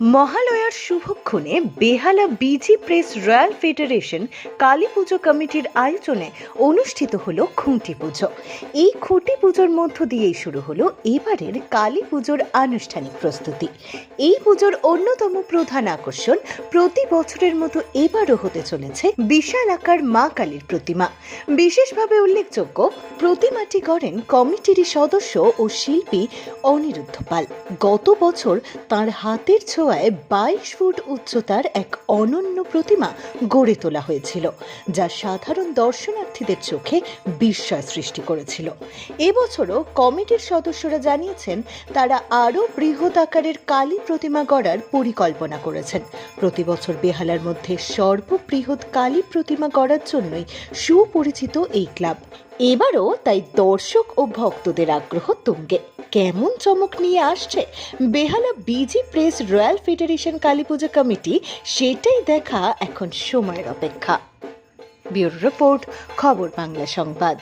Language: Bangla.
মহালয়ার শুভক্ষণে Behala BG press royal federation Kali Puja কমিটির আয়োজনে অনুষ্ঠিত হল খুঁটি পুজো। এই খুঁটি পুজোর মধ্য দিয়েই শুরু হলো এবারের কালী পুজোর আনুষ্ঠানিক প্রস্তুতি। এই পুজোর অন্যতম প্রধান আকর্ষণ প্রতি বছরের মতো এবারও হতে চলেছে বিশাল আকার মা কালীর প্রতিমা। বিশেষভাবে উল্লেখযোগ্য, প্রতিমাটি গড়েন কমিটিরই সদস্য ও শিল্পী অনিরুদ্ধ পাল। গত বছর তার হাতের ছোঁয়ায় বাইশ ফুট উচ্চতার এক অনন্য প্রতিমা গড়ে তোলা হয়েছিল, যা সাধারণ দর্শনার্থীদের চোখে বিস্ময় সৃষ্টি করেছিল। এবছরও কমিটির সদস্যরা জানিয়েছেন, তারা আরও বৃহৎ আকারের কালী প্রতিমা গড়ার পরিকল্পনা করেছেন। প্রতি বছর বেহালার মধ্যে সর্ববৃহৎ কালী প্রতিমা গড়ার জন্যই সুপরিচিত এই ক্লাব। এবারও তাই দর্শক ও ভক্তদের আগ্রহ তুঙ্গে। কেমন চমক নিয়ে আসছে? Behala BG press royal federation Kali Puja committee, সেটাই দেখা এখন সময়ের অপেক্ষা। ব্যুরো রিপোর্ট, খবর বাংলা সংবাদ।